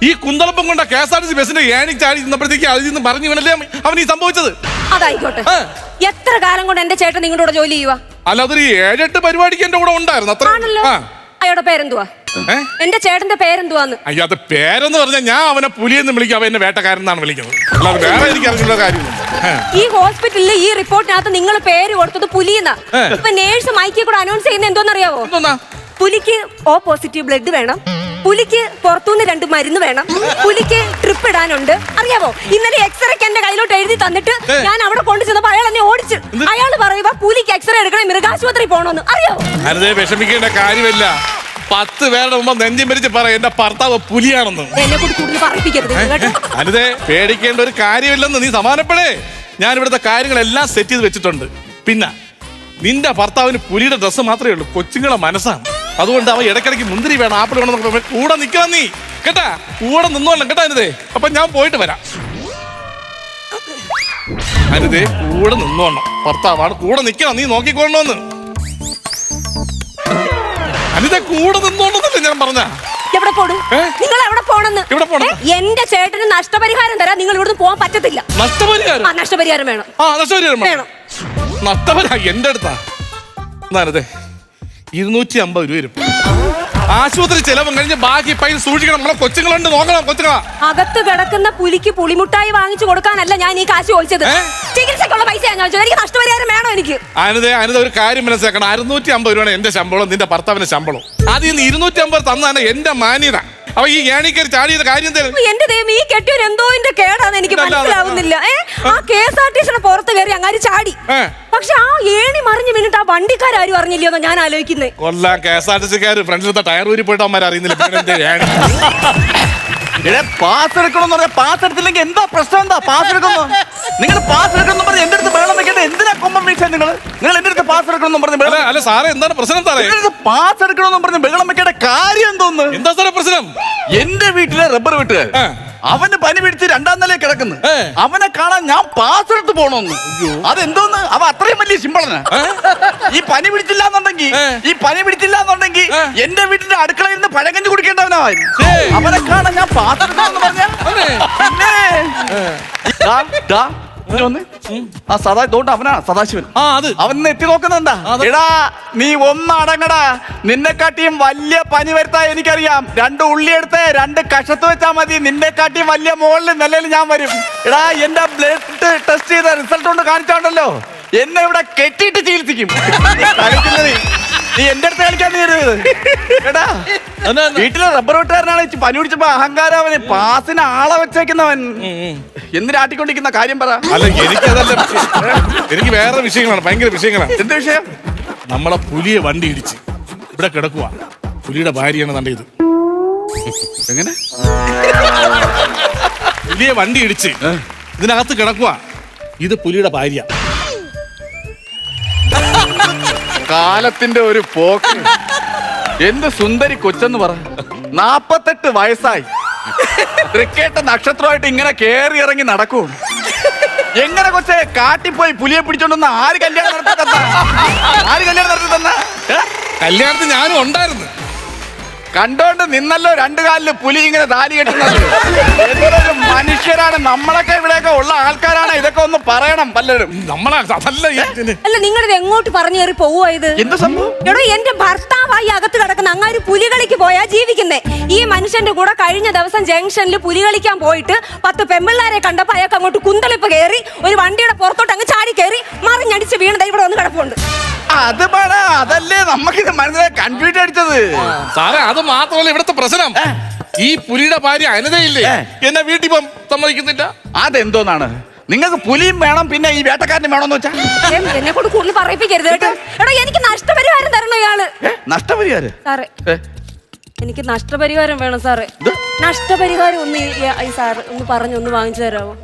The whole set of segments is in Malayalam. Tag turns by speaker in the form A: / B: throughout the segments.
A: ഈ കുന്തളപ്പം കൊണ്ട K S R T C ബസ്സിന്റെ ഏണി ചാടി നിന്നപ്പോഴത്തേക്ക് അതിൽ നിന്ന് പറഞ്ഞു വീണല്ലേ അവൻ ഈ സംഭവിച്ചത്?
B: അതായിക്കോട്ടെ.
A: ആ.
B: എത്ര കാലം കൊണ്ട് എന്റെ ചേട്ടൻ നിങ്ങളുടെ കൂടെ ജോലി ചെയ്യുക
A: അല്ല അതൊരു ഏഴെട്ട് പരിപാടിക്ക് എന്റെ കൂടെ ഉണ്ടായിരുന്നു അത്ര
B: ആണല്ലോ.
A: ആ.
B: അയാളുടെ പേരെന്തുവാ?
A: ഏ?
B: എന്റെ ചേട്ടന്റെ പേരെന്തുവാന്ന്?
A: അയ്യോ അത് പേരെന്ന് പറഞ്ഞാൽ ഞാൻ അവനെ പുലിയെന്ന് വിളിക്കും അവൻ എന്നെ വേട്ടക്കാരൻ എന്നാണ് വിളിക്കുന്നത്. അല്ലാതെ വേറെ എനിക്ക് അറിഞ്ഞുള്ള കാര്യമൊന്നും
B: ഈ ഹോസ്പിറ്റലിൽ ഈ റിപ്പോർട്ടിനകത്ത് നിങ്ങൾ പേര് കൊടുത്തത് പുലിയെന്നാ.
A: ഏ.
B: ഇപ്പൊ നേഴ്സ് മൈക്കിൽ കൂടെ അനൗൺസ് ചെയ്യുന്ന എന്തോന്നറിയാവോ?
A: എന്തോന്നാ?
B: പുലിക്ക് ഓ പോസിറ്റീവ് ബ്ലഡ് വേണം. പുലിക്ക് പുറത്തുനിന്ന് രണ്ട് മരുന്ന് വേണം. പുലിക്ക് ട്രിപ്പ് ഇടാനുണ്ട്. അറിയാവോ? ഇന്നലെ എക്സ്റേക്ക് എന്റെ കയ്യിലോട്ട് എഴുതി തന്നിട്ട് ഞാൻ അവിടെ കൊണ്ടു ചെന്നപ്പോ അയാൾ എന്നെ ഓടിച്ചു അയാൾ പറയുമ്പോ പുലിക്ക് എക്സ്റേ എടുക്കണം മൃഗാശുപത്രി പോണോന്ന്. അറിയാവോ?
A: ഞാനതേ വിഷമിക്കേണ്ട കാര്യമില്ല. പത്ത് പേരുടെ മുമ്പ് നെഞ്ചി മരിച്ച് പറ എന്റെ ഭർത്താവ് പുലിയാണെന്ന്.
B: എന്നെ കൂടി കൂടുതൽ പറയിപ്പിക്കരുത് കേട്ടോ.
A: അനിതേ പേടിക്കേണ്ട ഒരു കാര്യമില്ലെന്ന് നീ സമാനപ്പെടേ ഞാൻ ഇവിടുത്തെ കാര്യങ്ങളെല്ലാം സെറ്റ് ചെയ്ത് വെച്ചിട്ടുണ്ട്. പിന്നെ നിന്റെ ഭർത്താവിന് പുലിയുടെ ഡ്രസ്സ് മാത്രമേ ഉള്ളൂ. കൊച്ചുങ്ങളെ മനസ്സാണ്. അതുകൊണ്ട് അവൻ ഇടയ്ക്കിടയ്ക്ക് മുന്തിരി വേണം ആപ്പിൾ വേണം എന്നൊക്കെ കൂടെ നിൽക്കണം നീ. കേട്ടാ? കൂടെ നിന്നോളണം കേട്ടാ അനിതേ? അപ്പൊ ഞാൻ പോയിട്ട് വരാം. അനിതേ കൂടെ നിന്നോണം ഭർത്താവാണ് കൂടെ നിൽക്കണം നീ നോക്കിക്കൊള്ളോന്ന് അനിത കൂടെ നിന്നോണ്ടെന്നല്ലേ ഞാൻ പറഞ്ഞ?
B: എവിടെ പോണു? നിങ്ങൾ എവിടെ പോണെന്ന്?
A: എവിടെ പോണം?
B: എന്റെ ചേട്ടന് നഷ്ടപരിഹാരം തരാൻ നിങ്ങൾ ഇവിടുന്ന് പോകാൻ പറ്റത്തില്ല.
A: നഷ്ടപരിഹാരം?
B: ആ നഷ്ടപരിഹാരം വേണം.
A: ആ നഷ്ടപരിഹാരം
B: വേണം.
A: നഷ്ടപരിഹാരം എന്റെ അടുത്താ. എന്നാനതെ ഇരുന്നൂറ്റി അമ്പത് രൂപ വരും. ആശുപത്രി ചെലവും കഴിഞ്ഞ് ബാക്കി പൈസ സൂക്ഷിക്കണം. നമ്മളെ കൊച്ചുങ്ങളുണ്ട് നോക്കണം കൊച്ചുങ്ങളാ.
B: അകത്ത് കിടക്കുന്ന പുലിക്ക് പുളിമുട്ടായി വാങ്ങിച്ചു കൊടുക്കാനല്ല ഞാൻ ഈ കാശ് ചോദിച്ചത്.
A: ഏ?
B: ചികിത്സക്കുള്ള പൈസ ഞാൻ ചോദിച്ചത്. എനിക്ക് നഷ്ടപരിഹാരം വേണം എനിക്ക്?
A: അനിത അനിത ഒരു കാര്യം മനസ്സിലാക്കണം. അറുന്നൂറ്റി അമ്പത് രൂപയാണ് എന്റെ ശമ്പളം നിന്റെ ഭർത്താവിന്റെ ശമ്പളം. അതിൽ നിന്ന് ഇരുന്നൂറ്റി അമ്പത് തന്നാണ് എന്റെ മാന്യത. അപ്പൊ ഈ ഏണിക്കര് ചാടിയത് കാര്യം
B: എന്റെ ദൈവം ഈ കെട്ടിയൊരു എന്തോ എന്റെ കേടാന്ന് എനിക്ക് മനസ്സിലാവുന്നില്ല. ഏ? ആ കെ എസ് ആർ ടി സിയുടെ പുറത്ത് കയറി അങ്ങാര് ചാടി. പക്ഷെ ആ ഏണി മറിഞ്ഞു വീണിട്ട് ആ വണ്ടിക്കാരും അറിഞ്ഞില്ലയോ ഞാൻ ആലോചിക്കുന്നത്
A: Kollam K S R T Sikar ഫ്രണ്ട്സിലത്തെ ടയർ ഊരി പോയിട്ട് അറിയുന്നില്ല. പാസ് എടുക്കണം എന്ന്
C: പറയാ പാസ് പാസ് എടുത്തില്ലെങ്കിൽ എന്താ പ്രശ്നം? എന്താ പാസ് എടുക്കുന്നു നിങ്ങൾ പാസ് എടുക്കണം പറഞ്ഞ് എന്റെ അടുത്ത് ബഹളം വെക്കേണ്ട എന്തിനാ കൊമ്പം വീഴ്ച നിങ്ങൾ നിങ്ങൾ എന്റെ അടുത്ത് പാസ് എടുക്കണം പറഞ്ഞ്
A: അല്ല അല്ല സാറേ എന്താണ് പ്രശ്നം സാറേ
C: എന്റെ അടുത്ത് പാസ് എടുക്കണം പറഞ്ഞ് ബഹളം വെക്കേണ്ട കാര്യം എന്തോന്ന്
A: എന്താ സാറേ പ്രശ്നം
C: എന്റെ വീട്ടിലെ റബ്ബർ വെട്ടുകാർ
A: ആ.
C: അവന് പനി പിടിച്ച് രണ്ടാം നിലയിൽ കിടക്കുന്നു
A: ഏ.
C: അവനെ കാണാൻ ഞാൻ പാസ് എടുത്ത് പോണോന്ന് അതെന്തോന്ന് അവ അത്രയും വലിയ ശിമ്പളന ഈ പനി പിടിച്ചില്ല എന്നുണ്ടെങ്കിൽ
A: ഏ.
C: ഈ പനി പിടിച്ചില്ല എന്നുണ്ടെങ്കിൽ
A: ഏ.
C: എന്റെ വീട്ടിന്റെ അടുക്കളയിൽ നിന്ന് പഴകഞ്ഞ് കുടിക്കേണ്ടവനായി
A: ഏ.
C: അവനെ കാണാൻ ഞാൻ പാസ് എടുക്കണമെന്ന് പറഞ്ഞ
A: അതെ.
C: പിന്നെ ദാ, ദാ. ആ സദാ ഇതുകൊണ്ട് അവനാ സദാശിവൻ.
A: ആ അത്.
C: അവൻ എത്തി നോക്കുന്നുണ്ടാ എടാ നീ ഒന്നടങ്ങടാ. നിന്നെക്കാട്ടിയും വലിയ പനി വരുത്താ എനിക്കറിയാം. രണ്ട് ഉള്ളി എടുത്ത് രണ്ട് കഷത്ത് വെച്ചാ മതി. നിന്നെക്കാട്ടിയും വലിയ മുകളിൽ നിലയിൽ ഞാൻ വരും. എടാ എന്റെ ബ്ലഡ് ടെസ്റ്റ് ചെയ്ത റിസൾട്ട് കൊണ്ട് കാണിച്ചോണ്ടല്ലോ. എന്നെ ഇവിടെ കെട്ടിയിട്ട് ചികിത്സിക്കും. നീ. എന്റെ അടുത്ത് കളിക്കാൻ നീ എടാ? വീട്ടിലെ റബ്ബർ വെട്ടുകാരനാണ് പനി പിടിച്ചപ്പോ അഹങ്കാരം അവന്. പാസിന് ആളെ വെച്ചേക്കുന്നവൻ. എന്തിനാട്ടിക്കൊണ്ടിരിക്കുന്ന കാര്യം പറ.
A: അല്ല എനിക്കതല്ല. എനിക്ക് വേറെ വിഷയങ്ങളാണ് ഭയങ്കര വിഷയങ്ങളാണ്.
C: എന്ത് വിഷയം?
A: നമ്മളെ പുലിയെ വണ്ടി ഇടിച്ച് ഇവിടെ കിടക്കുക പുലിയുടെ ഭാര്യയാണ് തന്റെ ഇത്.
C: എങ്ങനെ?
A: പുലിയെ വണ്ടി ഇടിച്ച് ഇതിനകത്ത് കിടക്കുക ഇത് പുലിയുടെ ഭാര്യ.
C: കാലത്തിന്റെ ഒരു പോക്ക്. എന്ത് സുന്ദരി കൊച്ചെന്ന് പറ. നാപ്പത്തെട്ട് വയസ്സായി. തൃക്കേട്ട നക്ഷത്രമായിട്ട് ഇങ്ങനെ കേറി ഇറങ്ങി നടക്കൂ. എങ്ങനെ കൊച്ചെ കാട്ടിപ്പോയി പുലിയെ പിടിച്ചോണ്ടെന്ന് ആര് കല്യാണം നടത്തി തന്ന? ആര് കല്യാണം നടത്തി തന്ന?
A: കല്യാണത്തിന് ഞാനും ഉണ്ടായിരുന്നു.
C: കണ്ടോണ്ട് നിന്നല്ലോ രണ്ടു കാലിൽ പുലി ഇങ്ങനെ താലി കെട്ടുന്നത്. എന്തൊരു മനുഷ്യരാണ്. നമ്മളൊക്കെ ഇവിടെയൊക്കെ ഉള്ള ആൾക്കാരാണ്. ഇതൊക്കെ ഒന്ന് പറയണം പലരും.
A: നമ്മളെ അതല്ല ഈ
B: അല്ല നിങ്ങളിത് എങ്ങോട്ട് പറഞ്ഞു കയറി പോവുക ഇത്?
C: എന്ത് സംഭവം?
B: എടോ എന്റെ ഭർത്താവായി അകത്ത് കിടക്കുന്ന അങ്ങാര് പുലികളിക്ക് പോയാ ജീവിക്കുന്നേ. ഈ മനുഷ്യന്റെ കൂടെ കഴിഞ്ഞ ദിവസം ജംഗ്ഷനിൽ പുലി കളിക്കാൻ പോയിട്ട് പത്ത് പെമ്പിള്ളാരെ കണ്ടപ്പോ അയാൾക്ക് അങ്ങോട്ട് കുന്തളിപ്പ് കയറി ഒരു വണ്ടിയുടെ പുറത്തോട്ട് അങ്ങ് ചാടി കയറി മറിഞ്ഞടിച്ച് വീണത് ഇവിടെ വന്ന് കിടപ്പുണ്ട്.
C: അത് പാടാ അതല്ലേ നമുക്ക് മനസ്സിലായി കൺഫ്യൂഷൻ അടിച്ചത്.
A: സാറേ അത് മാത്രമല്ല ഇവിടുത്തെ പ്രശ്നം. ഈ പുലിയുടെ ഭാര്യ അനതയില്ലേ. എന്നെ വീട്ടിൽ സമ്മതിക്കുന്നില്ല.
C: അതെന്തോന്നാണ്? നിങ്ങൾക്ക് പുലിയും വേണം പിന്നെ ഈ വേട്ടക്കാരനും വേണമെന്ന് വെച്ചാ?
B: ഏം, എന്നെ കൊണ്ട് കൂടുതൽ പറയിപ്പിക്കരുത് കേട്ടോ. എടോ എനിക്ക് നഷ്ടപരിഹാരം തരണം
C: ഇയാൾ. നഷ്ടപരിഹാരം?
B: സാറേ. എനിക്ക് നഷ്ടപരിഹാരം വേണം സാറേ. നഷ്ടപരിഹാരം ഒന്ന് ഈ- ഈ സാർ ഒന്ന് പറഞ്ഞു ഒന്ന് വാങ്ങിച്ചു തരാമോ?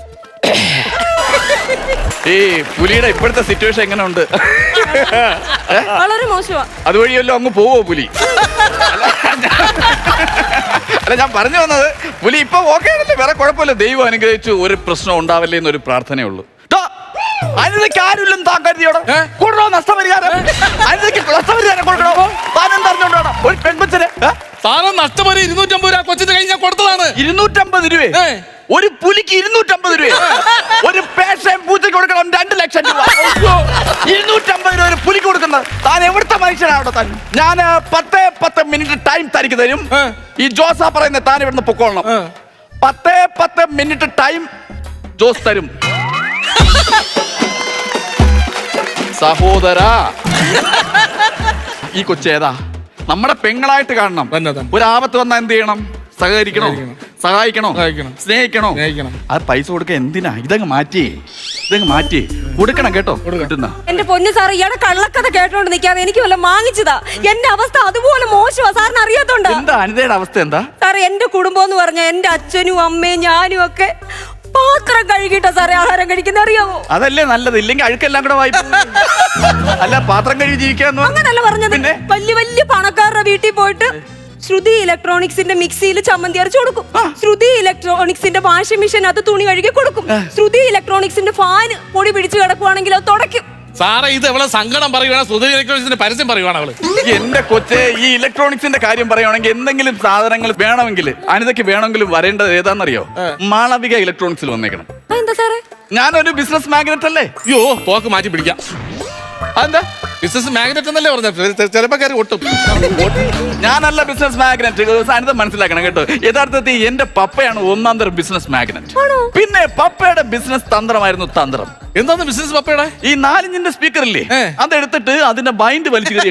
C: ഈ പുലിയുടെ ഇപ്പോഴത്തെ സിറ്റുവേഷൻ എങ്ങനെ ഉണ്ട്
B: വളരെ മോശമാണ്
C: അതുവഴിയല്ലോ അങ്ങ് പോവോ പുലി? അല്ല, ഞാൻ പറഞ്ഞു വന്നത് പുലി ഇപ്പൊ ഓക്കെ ആണല്ലേ. വേറെ കുഴപ്പമില്ല. ദൈവം അനുഗ്രഹിച്ചു. ഒരു പ്രശ്നം ഉണ്ടാവില്ലേ എന്നൊരു പ്രാർത്ഥനയുള്ളൂ. അനിതയ്ക്ക് ആരുമില്ലെന്ന് താൻ കരുതിയോടെ?
A: ഏ?
C: നഷ്ടപരിഹാരം? അനിതയ്ക്ക് നഷ്ടപരിഹാരം കൊടുക്കണോ? താൻ എന്തറിഞ്ഞോണ്ടോ ഒരു പെൺകൊച്ചിന്?
A: സാറ് നഷ്ടപരി ഇരുന്നൂറ്റമ്പത് രൂപ കൊച്ചിന്റെ കഴിഞ്ഞാൽ കൊടുത്തതാണ്.
C: ഇരുന്നൂറ്റമ്പത് രൂപ. ഒരു പുലിക്ക് ഇരുന്നൂറ്റമ്പത് രൂപ. ഒരു പേശയും പൂച്ചയ്ക്ക് കൊടുക്കണം രണ്ട് ലക്ഷം രൂപ. ഇരുന്നൂറ്റമ്പത് രൂപ ഒരു പുലിക്ക് കൊടുക്കുന്നത്. താൻ എവിടുത്തെ മനുഷ്യനാണോ താൻ? ഞാൻ പത്ത് പത്ത് മിനിറ്റ് ടൈം തനിക്ക് തരും. ഈ ജോസ പറയുന്നത് താൻ ഇവിടുന്ന് പൊക്കോളണം. പത്ത് പത്ത് മിനിറ്റ് ടൈം ജോസ് തരും. സഹോദര. ഈ കൊച്ചേതാ? നമ്മുടെ പെങ്ങളായിട്ട് കാണണം.
A: തന്നെ, തന്നെ.
C: ഒരു ആപത്ത് വന്നാൽ എന്ത് ചെയ്യണം? സഹകരിക്കണോ? സഹായിക്കണോ?
A: സഹായിക്കണം.
C: സ്നേഹിക്കണോ?
A: ആ
C: അത് പൈസ കൊടുക്ക എന്തിനാ? ഇതങ്ങ് മാറ്റി. ഇതങ്ങ് മാറ്റി. കൊടുക്കണം കേട്ടോ. കിട്ടുന്ന.
B: എന്റെ പൊന്നു സാർ ഇയാളെ കള്ളക്കഥ കേട്ടോണ്ട് നിൽക്കാതെ എനിക്ക് വല്ല വാങ്ങിച്ചതാ എന്റെ അവസ്ഥ അതുപോലെ മോശമാ സാറിന് അറിയാത്തോണ്ട്.
C: എന്താ അനിതയുടെ അവസ്ഥ എന്താ?
B: സാർ എന്റെ കുടുംബം എന്ന് പറഞ്ഞ എന്റെ അച്ഛനും അമ്മയും ഞാനും ഒക്കെ പാത്രം കഴുകിയിട്ടാ സാറേ ആഹാരം കഴിക്കുന്ന അറിയാവോ?
C: അതല്ലേ നല്ലത്. ഇല്ലെങ്കിൽ അഴുക്കെല്ലാം കൂടെ വായി അല്ല പാത്രം കഴുകി ജീവിക്കാന്ന്
B: അങ്ങനല്ല പറഞ്ഞത്.
C: പിന്നെ?
B: വലിയ വലിയ പണക്കാരുടെ വീട്ടിൽ പോയിട്ട് ശ്രുതി ഇലക്ട്രോണിക്സിന്റെ മിക്സിയിൽ ചമ്മന്തി അരച്ചു കൊടുക്കും. ശ്രുതി ഇലക്ട്രോണിക്സിന്റെ വാഷിംഗ് മെഷീൻ അത് തുണി കഴുകി കൊടുക്കും. ശ്രുതി ഇലക്ട്രോണിക്സിന്റെ ഫാൻ പൊടി പിടിച്ച് കിടക്കുവാണെങ്കിൽ അത് തുടയ്ക്കും.
A: സാറേ ഇത് എവിടെ സങ്കടം പറയുവാണ് ശ്രുതി ഇലക്ട്രോണിക്സിന്റെ പരസ്യം പറയുവാണ് അവൾ.
C: എന്റെ കൊച്ചെ ഈ ഇലക്ട്രോണിക്സിന്റെ കാര്യം പറയുവാണെങ്കിൽ എന്തെങ്കിലും സാധനങ്ങൾ വേണമെങ്കിൽ അനിതയ്ക്ക് വേണമെങ്കിലും വരേണ്ടത് ഏതാണെന്നറിയോ? മാളവിക ഇലക്ട്രോണിക്സിൽ വന്നേക്കണം.
B: എന്താ സാറേ?
C: ഞാനൊരു ബിസിനസ് മാഗ്നറ്റ് അല്ലേ?
A: അയ്യോ പോക്ക് മാറ്റി പിടിക്കാം.
C: അതെന്താ?
A: ബിസിനസ് മാഗ്നറ്റ് എന്നല്ലേ പറഞ്ഞ ചിലപ്പോ കയറി ഒട്ടും.
C: ഞാനല്ല ബിസിനസ് മാഗ്നറ്റ് സാന്നിധ്യം മനസ്സിലാക്കണം കേട്ടോ. യഥാർത്ഥത്തിൽ എന്റെ പപ്പയാണ് ഒന്നാം തരം ബിസിനസ് മാഗ്നറ്റ് പിന്നെ പപ്പയുടെ ബിസിനസ് തന്ത്രമായിരുന്നു തന്ത്രം.
A: എന്താണ് ബിസിനസ് പപ്പയുടെ?
C: ഈ നാലിഞ്ചിന്റെ സ്പീക്കർ ഇല്ലേ? അതെടുത്തിട്ട് അതിന്റെ ബൈൻഡ് വലിച്ചു കയറി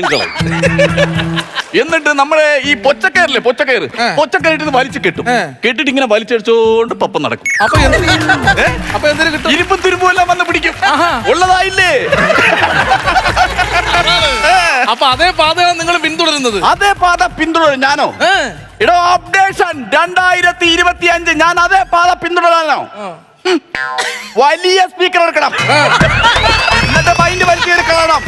C: എന്നിട്ട് നമ്മളെ ഈ പൊച്ചക്കയറില്ലേ
A: പൊച്ചക്കയർ.
C: പൊച്ചക്കയറിട്ട് വലിച്ചു കെട്ടും. കെട്ടിട്ട് ഇങ്ങനെ വലിച്ചടിച്ചോണ്ട് പപ്പ നടക്കും.
A: അപ്പൊ? അപ്പൊ കിട്ടും?
C: ഇരുമ്പും തുരുമ്പും എല്ലാം വന്ന് പിടിക്കും. ഉള്ളതായില്ലേ?
A: അപ്പൊ അതേ പാതയാണ് നിങ്ങൾ പിന്തുടരുന്നത്.
C: അതേ പാത പിന്തുടരും. ഞാനോ. ഇടോ അപ്ഡേഷൻ രണ്ടായിരത്തി ഇരുപത്തി അഞ്ച് ഞാൻ അതേ പാത പിന്തുടരാനോ. വലിയ സ്പീക്കർ എടുക്കണം. എന്നിട്ട് മൈൻഡ് വലിച്ചു എടുക്കണം.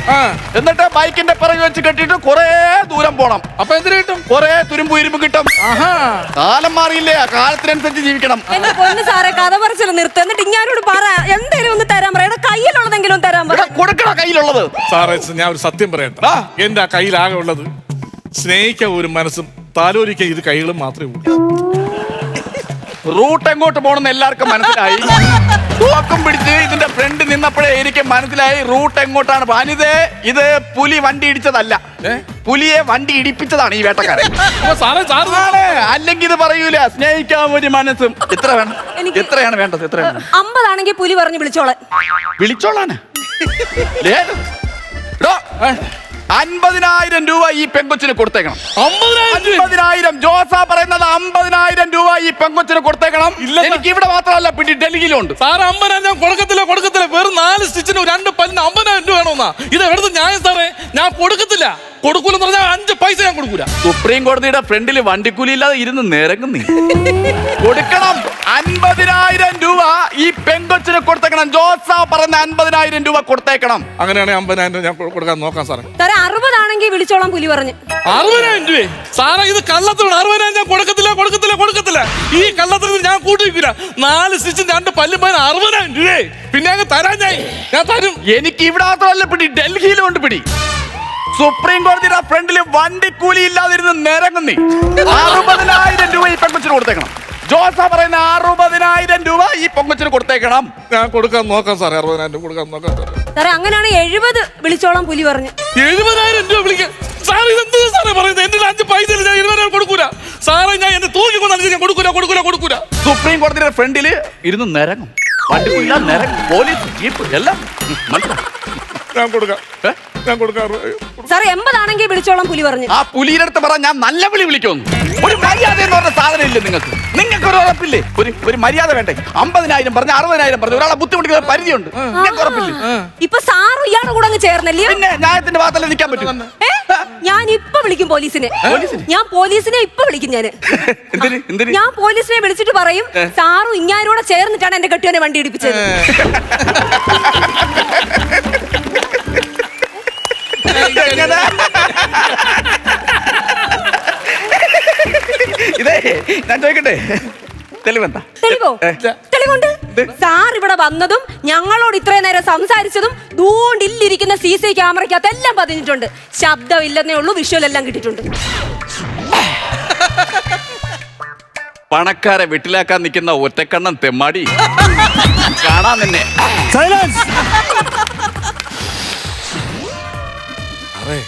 C: എന്നിട്ട് ബൈക്കിന്റെ പിറകെ വെച്ച് കെട്ടിട്ട് കൊറേ ദൂരം പോണം.
A: അപ്പൊ എന്തിനു കിട്ടും?
C: കൊറേ തുരുമ്പ് ഉരുമ്പ് കിട്ടും.
A: ആഹാ.
C: കാലം മാറിയില്ലേ കാലത്തിനനുസരിച്ച് ജീവിക്കണം.
B: എന്റെ പൊന്നു സാറേ കഥ പറച്ചിൽ നിർത്തും. എന്നിട്ട് ഇങ്ങനോട് പറ. എന്തേലും ഒന്ന് തരാൻ പറ. എടാ കയ്യിലുള്ളതെങ്കിലും തരാൻ പറ.
C: ഇവിടെ കൊടുക്കണ കയ്യിലുള്ളത്.
A: സാറേ ഞാൻ ഒരു സത്യം പറയട്ടെ. എന്റെ ആ കയ്യിലാകെ ഉള്ളത് സ്നേഹിക്കാൻ ഒരു മനസ്സും താലോലിക്കാൻ ഇത് കൈകളും മാത്രമേ ഉള്ളൂ.
C: റൂട്ട് എങ്ങോട്ട് പോകണമെന്ന് എല്ലാവർക്കും മനസ്സിലായി. തോക്കും പിടിച്ച് ഇതിന്റെ ഫ്രണ്ട് നിന്നപ്പോഴേ എനിക്ക് മനസ്സിലായി റൂട്ട് എങ്ങോട്ടാണ് അനിത് ഇത് പുലി വണ്ടി ഇടിച്ചതല്ല? പുലിയെ വണ്ടി ഇടിപ്പിച്ചതാണ് ഈ വേട്ടക്കാരൻ. അല്ലെങ്കിൽ ഇത് പറയൂല. സ്നേഹിക്കാൻ ഒരു മനസ്സും. എത്ര വേണം? എത്രയാണ് വേണ്ടത്? എത്രയാണ്
B: അമ്പതാണെങ്കിൽ പുലി പറഞ്ഞു വിളിച്ചോളാൻ.
C: വിളിച്ചോളാണ് ലേലം. ഡോ,
A: ഏ?
C: അൻപതിനായിരം രൂപ ഈ പെങ്കൊച്ചിന് കൊടുത്തേക്കണം.
A: അമ്പതിനായിരം
C: ജോസ പറയുന്നത് അമ്പതിനായിരം രൂപ ഈ പെങ്കൊച്ചിന് കൊടുത്തേക്കണം.
A: ഇല്ല,
C: എനിക്ക് ഇവിടെ മാത്രമല്ല പിടി ഡൽഹിയിലുണ്ട്.
A: സാറ് അമ്പതിനായിരം ഞാൻ കൊടുക്കത്തില്ല കൊടുക്കത്തില്ല. വെറും നാല് സ്റ്റിച്ചിന് രണ്ട് പല്ലിന് അമ്പതിനായിരം രൂപ വേണമെന്നാ ഇത് എവിടുത്തെ ന്യായം സാറേ? ഞാൻ കൊടുക്കത്തില്ല. കൊടുക്കൂലെന്ന് പറഞ്ഞാൽ അഞ്ച് പൈസ ഞാൻ കൊടുക്കൂല.
C: സുപ്രീം കോടതിയുടെ ഫ്രണ്ടിൽ വണ്ടിക്കൂലി ഇല്ലാതെ ഇരുന്ന് നിരങ്ങുന്നീ കൊടുക്കണം. അൻപതിനായിരം രൂപ ഈ പെങ്കൊച്ചിന് കൊടുത്തേക്കണം. ജോസ പറഞ്ഞ അൻപതിനായിരം രൂപ കൊടുത്തേക്കണം.
A: അങ്ങനെയാണെങ്കിൽ അമ്പതിനായിരം രൂപ ഞാൻ കൊ- കൊടുക്കാൻ നോക്കാം സാറേ.
B: തര അറുപതാണെങ്കിൽ വിളിച്ചോളാം പുലി പറഞ്ഞു.
A: അറുപതിനായിരം രൂപ? സാറേ ഇത് കള്ളത്തോട് അറുപതിനായിരം ഞാൻ കൊടുക്കത്തില്ല കൊടുക്കത്തില്ല കൊടുക്കത്തില്ല. ഈ കള്ളത്തിന് ഞാൻ കൂട്ടിവെക്കില്ല നാല് സ്റ്റിച്ച് രണ്ട് പല്ലും പോയാൽ അറുപതിനായിരം രൂപ. പിന്നെ അങ്ങ് തരാൻ ഞാൻ. ഞാൻ തരും.
C: എനിക്ക് ഇവിടെ മാത്രമല്ല പിടി. ഡൽഹിയിലും ഉണ്ട് പിടി. സുപ്രീം കോടതിയുടെ ഫ്രണ്ടിൽ കൂലി ഇല്ലാതിരുന്ന് നിരങ്ങുന്നി അറുപതിനായിരം രൂപ ഈ പെൺകുച്ചിന് കൊടുത്തേക്കണം. ജോസ പറയുന്ന അറുപതിനായിരം രൂപ ഈ പൊങ്കച്ചിന് കൊടുത്തേക്കണം.
A: ഞാൻ കൊടുക്കാൻ നോക്കാം സാറേ അറുപതിനായിരം രൂപ കൊടുക്കാൻ നോക്കാം സാറേ.
B: സാറേ അങ്ങനെയാണെങ്കിൽ എഴുപത് വിളിച്ചോളം പുലി പറഞ്ഞു.
A: എഴുപതിനായിരം രൂപ വിളിക്കാം സാറേ പറയുന്നത്? എന്റെ അഞ്ച് പൈസ ഇല്ല, ഞാൻ എഴുപതിനായിരം കൊടുക്കൂല. സാറേ ഞാൻ എന്റെ തൂക്കി കൊണ്ടാണ് ഞാൻ കൊടുക്കൂല കൊടുക്കൂല കൊടുക്കൂല.
C: സുപ്രീം കോടതിയുടെ ഫ്രണ്ടിൽ ഇരുന്ന് നിരങ്ങും. ഇല്ലാതെ നിരങ്ങും. പോലീസ് ജീപ്പ് എല്ലാം.
A: ഞാൻ കൊടുക്കാം.
C: ഏ?
A: ഞാൻ കൊടുക്കാറ്?
B: സാറേ എൺപതാണെങ്കിൽ വിളിച്ചോളാം പുലി പറഞ്ഞു.
C: ആ പുലിയുടെ അടുത്ത് പറ ഞാൻ നല്ല വിളി വിളിക്കുന്നു ഒരു മര്യാദ എന്ന് പറഞ്ഞ സാധനം ഇല്ലേ നിങ്ങൾക്ക്? നിങ്ങൾക്ക് ഒരു ഉറപ്പില്ലേ? ഒരു ഒരു മര്യാദ വേണ്ടേ? അമ്പതിനായിരം പറഞ്ഞ അറുപതിനായിരം പറഞ്ഞു ഒരാളെ ബുദ്ധിമുട്ടിക്കുന്ന ഒരു പരിധിയുണ്ട്. നിങ്ങൾക്ക് ഉറപ്പില്ലേ?
B: ഇപ്പൊ സാറും ഇയാളുടെ കൂടെ അങ്ങ് ചേർന്നല്ലേ?
C: പിന്നെ ന്യായത്തിന്റെ ഭാഗത്തല്ലേ നിൽക്കാൻ പറ്റും.
B: ഏ? ഞാൻ ഇപ്പൊ വിളിക്കും പോലീസിനെ? ഞാൻ പോലീസിനെ ഇപ്പൊ വിളിക്കും ഞാൻ.
C: എന്തിന്? എന്തിന്?
B: ഞാൻ പോലീസിനെ വിളിച്ചിട്ട് പറയും സാറും ഇങ്ങാരോടെ ചേർന്നിട്ടാണ് എന്റെ കെട്ടിയോനെ വണ്ടി ഇടിപ്പിച്ചത്?
C: ഇതേ ഞാൻ ചോദിക്കട്ടെ? തെളിവെന്താ?
B: തെളിവോ? തെളിവുണ്ട്? സാർ ഇവിടെ വന്നതും ഞങ്ങളോട് ഇത്രയും നേരം സംസാരിച്ചതും ദൂണ്ടില്ലിരിക്കുന്ന സി സി ക്യാമറയ്ക്കകത്ത് എല്ലാം പതിഞ്ഞിട്ടുണ്ട്. ശബ്ദമില്ലെന്നേ ഉള്ളൂ വിഷ്വൽ എല്ലാം കിട്ടിയിട്ടുണ്ട്.
C: പണക്കാരെ വെട്ടിലാക്കാൻ നിൽക്കുന്ന ഒറ്റക്കണ്ണൻ തെമ്മാടി. കാണാൻ നിന്നെ.
D: സൈലൻസ്
A: അറേ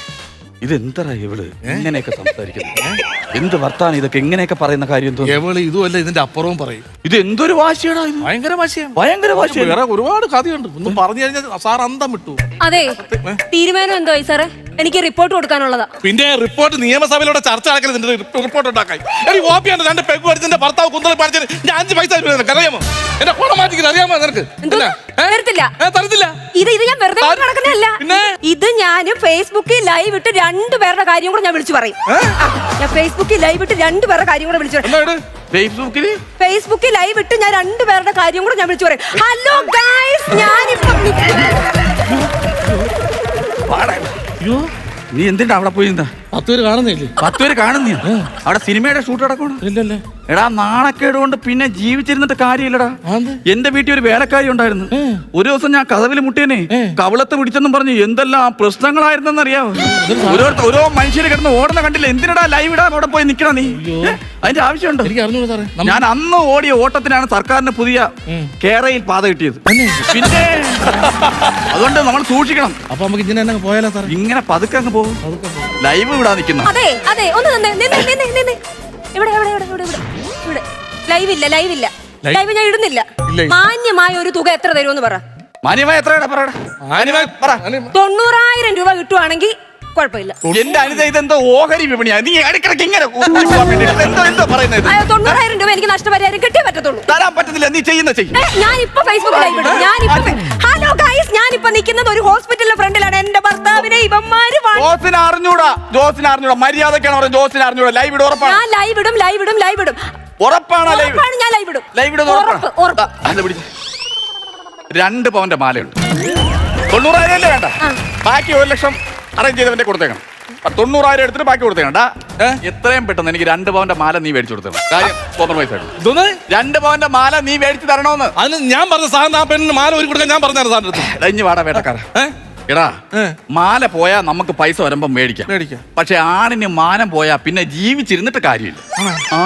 C: ഇതെന്തറാ ഇവൾ ഇങ്ങനെയൊക്കെ സംസാരിക്കുന്നത്? എന്ത് വർത്താനം ഇതൊക്കെ എങ്ങനെയൊക്കെ പറയുന്ന കാര്യം എന്തോ?
A: എവൾ ഇതുമല്ല ഇതിന്റെ അപ്പുറവും പറയും.
C: ഇത് എന്തൊരു വാശിയാണ് ഇത്?
A: ഭയങ്കര വാശിയാണ്.
C: ഭയങ്കര വാശിയാണ്.
A: വേറെ ഒരുപാട് കഥയുണ്ട്. ഒന്നും പറഞ്ഞു കഴിഞ്ഞാൽ സാർ അന്തം വിട്ടു.
B: അതെ തീരുമാനം എന്തോ സാറേ? എനിക്ക് റിപ്പോർട്ട് കൊടുക്കാനുള്ളതാ.
A: പിന്നെ റിപ്പോർട്ട് നിയമസഭയിലൂടെ ചർച്ച നടക്കരുത് റിപ്പോർട്ട് എനിക്ക് ഓപ്പിയാണ് രണ്ട് പെഗ് ഭർത്താവ് കുന്തളി പഠിച്ചത് ഞാൻ അഞ്ച് പൈസ നിനക്ക് അറിയാമോ? എന്റെ ഫോൺ മാറ്റിക്കുന്നത് അറിയാമോ നിനക്ക്?
B: എന്തോ?
A: ഇല്ല.
B: തരത്തില്ല.
A: തരത്തില്ല.
B: ഇത് ഇത് ഞാൻ വെറുതെ നടക്കുന്നതല്ല. ഇത് ഞാൻ ഫേസ്ബുക്കിൽ ലൈവ് ഇട്ട് രണ്ടുപേരുടെ കാര്യം കൂടെ ഞാൻ വിളിച്ചു പറയും. ഞാൻ ഫേസ്ബുക്കിൽ ലൈവ് ഇട്ട് രണ്ടുപേരുടെ കാര്യം കൂടെ വിളിച്ചു പറയും.
C: ഫേസ്ബുക്കിൽ
B: ഫേസ്ബുക്കിൽ ലൈവ് ഇട്ട് ഞാൻ രണ്ടുപേരുടെ കാര്യം കൂടെ ഞാൻ വിളിച്ചു പറയും. ഹലോ ഗായ്സ് ഞാനിപ്പം
A: അയ്യോ
C: നീ എന്തിനാ അവിടെ പോയി നിന്നാ?
A: പത്ത് പേര് കാണുന്നില്ലേ?
C: പത്ത് പേര് കാണുന്നില്ല അവിടെ സിനിമയുടെ ഷൂട്ട് നടക്കണം
A: ഇല്ലല്ലേ.
C: എടാ നാണക്കേട് കൊണ്ട് പിന്നെ ജീവിച്ചിരുന്നിട്ട് കാര്യമില്ലടാ? എന്റെ വീട്ടിൽ ഒരു വേലക്കാരി ഉണ്ടായിരുന്നു. ഒരു ദിവസം ഞാൻ കഥവിൽ മുട്ടിയനെ കവളത്ത് പിടിച്ചെന്നും പറഞ്ഞു എന്തെല്ലാം പ്രശ്നങ്ങളായിരുന്നെന്ന് അറിയാവോ? ഓരോരുത്തർ ഓരോ മനുഷ്യര് കിടന്ന് ഓടുന്ന കണ്ടില്ല? എന്തിനടാ ലൈവ് ഇടാൻ അവിടെ പോയി നിക്കണ നീ? അതിന്റെ ആവശ്യമുണ്ടോ? ഞാൻ അന്ന് ഓടിയ ഓട്ടത്തിനാണ് സർക്കാരിന് പുതിയ കേരയിൽ പാത കിട്ടിയത്. പിന്നെ? അതുകൊണ്ട് നമ്മൾ സൂക്ഷിക്കണം.
A: അപ്പൊ നമുക്ക് ഇങ്ങനെ പോയാലോ സാർ
C: ഇങ്ങനെ പതുക്കെ അങ്ങ് പോകും. ലൈവ് വിടാ നിൽക്കുന്ന.
B: അതെ അതെ ഒന്ന് നിന്നെ നിന്നെ നിന്നെ നിന്നെ ഇവിടെ ഇവിടെ ഇവിടെ ഇവിടെ ഇവിടെ ഇവിടെ. ലൈവ് ഇല്ല ലൈവ് ഇല്ല.
A: Live?
B: ലൈവ് ഞാൻ ഇടുന്നില്ല. മാന്യമായ ഒരു തുക എത്ര തരുമെന്ന് പറ.
C: മാന്യമായ എത്ര പറയടാ
A: ആനിമ
C: പറ.
B: തൊണ്ണൂറായിരം രൂപ കിട്ടുവാണെങ്കിൽ കുഴപ്പമില്ല.
C: എന്റെ അനിത ഇതെന്തോ ഓഹരി നീ ഇടയ്ക്കിടയ്ക്ക് ഇങ്ങനെ ഊരി വേണ്ടിയിട്ട് എന്തോ എന്തോ പറയുന്നത്?
B: അയ്യോ, തൊണ്ണൂറായിരം രൂപ എനിക്ക് നഷ്ടപരിഹാരം കിട്ടിയേ പറ്റത്തുള്ളൂ.
C: തരാൻ പറ്റത്തില്ല. നീ ചെയ്യുന്ന ചെയ്യും.
B: ഏ, ഞാനിപ്പോ ഫേസ്ബുക്കിൽ ലൈവ് ഞാൻ ഹലോ ഗൈസ് ഞാനിപ്പോ നിൽക്കുന്നത് ഒരു ഹോസ്പിറ്റലിന്റെ ഫ്രണ്ടിലാണ്. എന്റെ ഭർത്താവിനെ ഇവന്മാര് വാ-
C: ജോസിന് അറിഞ്ഞൂടാ. ജോസിന് അറിഞ്ഞൂടാ. മര്യാദക്കാണ് പറയുന്നത് ജോസിന് അറിഞ്ഞൂടാ. ലൈവ് ഇട് ഉറപ്പാണ്.
B: ഞാൻ ലൈവ് ഇടും ലൈവ് ഇടും ലൈവ് ഇടും.
C: ഉറപ്പാണോ ലൈവ്
B: ഉറപ്പാണ് ഞാൻ ലൈവ് ഇടും.
C: ലൈവ് ഉറപ്പാണ്.
B: ഉറപ്പ്.
C: രണ്ട് പവന്റെ മാലയുണ്ട്. തൊണ്ണൂറായിരം അല്ലേ വേണ്ട? ബാക്കി ഒരു ലക്ഷം അറേഞ്ച് ചെയ്തവന്റെ കൊടുത്തേക്കണം. തൊണ്ണൂറായിരം എടുത്തിട്ട് ബാക്കി കൊടുത്തേക്കണം. എത്രയും പെട്ടെന്ന് എനിക്ക് രണ്ട് പവന്റെ മാല നീ മേടിച്ചു കൊടുത്തണം കാര്യം കോംപ്രമൈസ് ആയിട്ട്.
A: ഇതൊന്ന്
C: രണ്ട് പവന്റെ മാല നീ മേടിച്ചു തരണമെന്ന്
A: അതിന് ഞാൻ പറഞ്ഞ സാധനം ആ പെണ്ണിന് മാല ഒരു കൊടുക്കാൻ ഞാൻ പറഞ്ഞു സാറിന്റെ
C: കഴിഞ്ഞു വാടാ വേട്ടക്കാര. എടാ മാല പോയാ നമുക്ക് പൈസ വരുമ്പം മേടിക്കാം.
A: മേടിക്കാം.
C: പക്ഷെ ആണിന് മാനം പോയാ പിന്നെ ജീവിച്ചിരുന്നിട്ട് കാര്യമില്ല. ആ.